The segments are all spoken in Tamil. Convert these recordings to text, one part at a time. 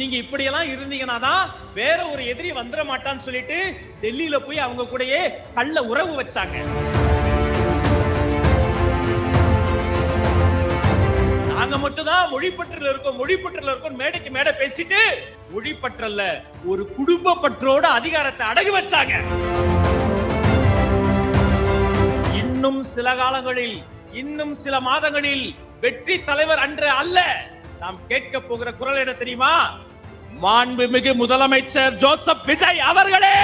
நீங்க இப்படியெல்லாம் இருந்தீங்கன்னா தான் வேற ஒரு எதிரி வந்துட மாட்டான்னு சொல்லிட்டு டெல்லியில போய் அவங்க கூடயே கள்ள உறவு வச்சாங்க. நாங்க மட்டும் தான் இருக்கோம் மொழிப்பற்றுல இருக்கோம் மேடைக்கு மேடை பேசிட்டு மொழிப்பற்றல்ல ஒரு குடும்ப பற்றோட அதிகாரத்தை அடகு வச்சாங்க. இன்னும் சில காலங்களில் இன்னும் சில மாதங்களில் வெற்றி தலைவர் அன்று அல்ல. நாம் கேட்க போகிற குரல் என்ன தெரியுமா? மாண்புமிகு முதலமைச்சர் ஜோசப் விஜய் அவர்களே!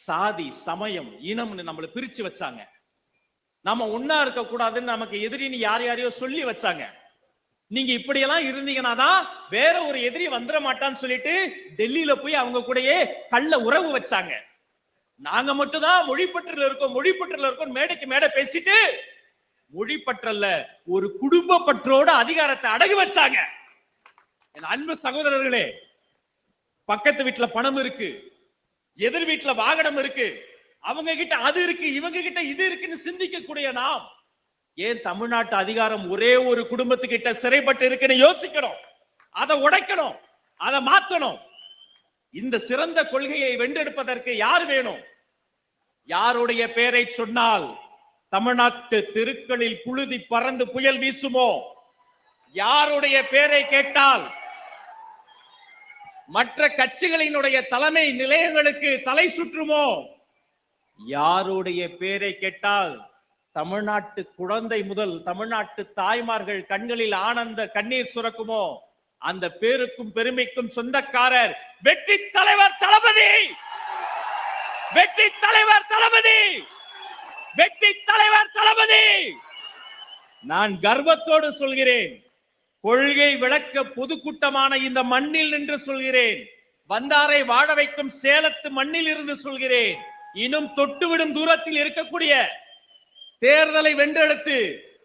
சாதி சமயம் இனம்னு நம்மளை பிரிச்சு வச்சாங்க. நம்ம ஒன்னா இருக்க கூடாதுன்னு நமக்கு எதிரின்னு யார் யாரையோ சொல்லி வச்சாங்க. நீங்க இப்படியெல்லாம் இருந்தீங்கன்னா தான் வேற ஒரு எதிரி வந்துட மாட்டான்னு சொல்லிட்டு டெல்லியில போய் அவங்க கூடயே கள்ள உறவு வச்சாங்க. நாங்க மட்டும் தான் மொழிப்பற்றுல இருக்கோம் மொழிப்பற்றுல இருக்கோம் மேடைக்கு மேடை பேசிட்டு மொழிப்பற்றல்ல ஒரு குடும்ப பற்றோட அதிகாரத்தை அடகு வச்சாங்க. என் அன்பு சகோதரர்களே பக்கத்து வீட்டுல பணம் இருக்கு எதிர் வீட்டுல வாகனம் இருக்கு அவங்க கிட்ட அது இருக்கு இவங்க கிட்ட இது இருக்குன்னு சிந்திக்க கூடிய நாம் ஏன் தமிழ்நாட்டு அதிகாரம் ஒரே ஒரு குடும்பத்துக்கிட்ட சிறைப்பட்டு இருக்குன்னு யோசிக்கணும்? அதை உடைக்கணும் அதை மாத்தணும். இந்த சிறந்த கொள்கையை வென்றெடுப்பதற்கு யார் வேணும்? யாருடைய பெயரை சொன்னால் தமிழ்நாட்டு தெருக்களில் புழுதி பறந்து புயல் வீசுமோ? யாருடைய பேரை கேட்டால் மற்ற கட்சிகளினுடைய தலைமை நிலையங்களுக்கு தலை சுற்றுமோ? யாருடைய பேரை கேட்டால் தமிழ்நாட்டு குழந்தை முதல் தமிழ்நாட்டு தாய்மார்கள் கண்களில் ஆனந்த கண்ணீர் சுரக்குமோ? அந்த பேருக்கும் பெருமைக்கும் சொந்தக்காரர் வெற்றி தலைவர் தளபதி! வெற்றி தலைவர் தளபதி வெற்றி தலைவர் தளபதி நான் கர்வத்தோடு சொல்கிறேன். கொள்கை விளக்க பொதுக்கூட்டமான இந்த மண்ணில் நின்று சொல்கிறேன். வந்தாரை வாழ வைக்கும் சேலத்து மண்ணில் இருந்து சொல்கிறேன். இன்னும் தொட்டுவிடும் தூரத்தில் இருக்கக்கூடிய தேர்தலை வென்றெடுத்து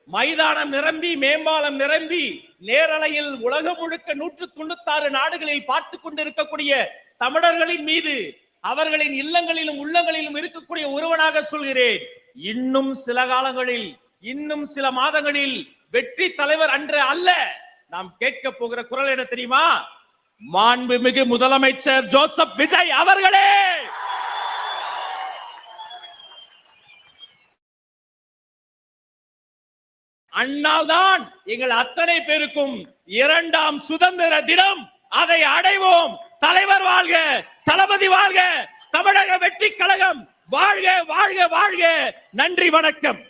மைதானம் நிரம்பி மேம்பாலம் நிரம்பி நேரலையில் உலகம் முழுக்க நூற்று தொண்ணூத்தாறு நாடுகளில் பார்த்து கொண்டிருக்கக்கூடிய தமிழர்களின் மீது அவர்களின் இல்லங்களிலும் உள்ளங்களிலும் இருக்கக்கூடிய ஒருவனாக சொல்கிறேன். இன்னும் சில காலங்களில் இன்னும் சில மாதங்களில் வெற்றி தலைவர் அன்று அல்ல. நாம் கேட்க போகிற குரல் என்ன தெரியுமா? மாண்புமிகு முதலமைச்சர் ஜோசப் விஜய் அவர்களே! அண்ணாதான் எங்கள் அத்தனை பேருக்கும் இரண்டாம் சுதந்திர தினம். அதை அடைவோம். தலைவர் வாழ்க தளபதி வாழ்க தமிழக வெற்றி கழகம். வாழ்க வாழ்க வாழ்க. நன்றி வணக்கம்.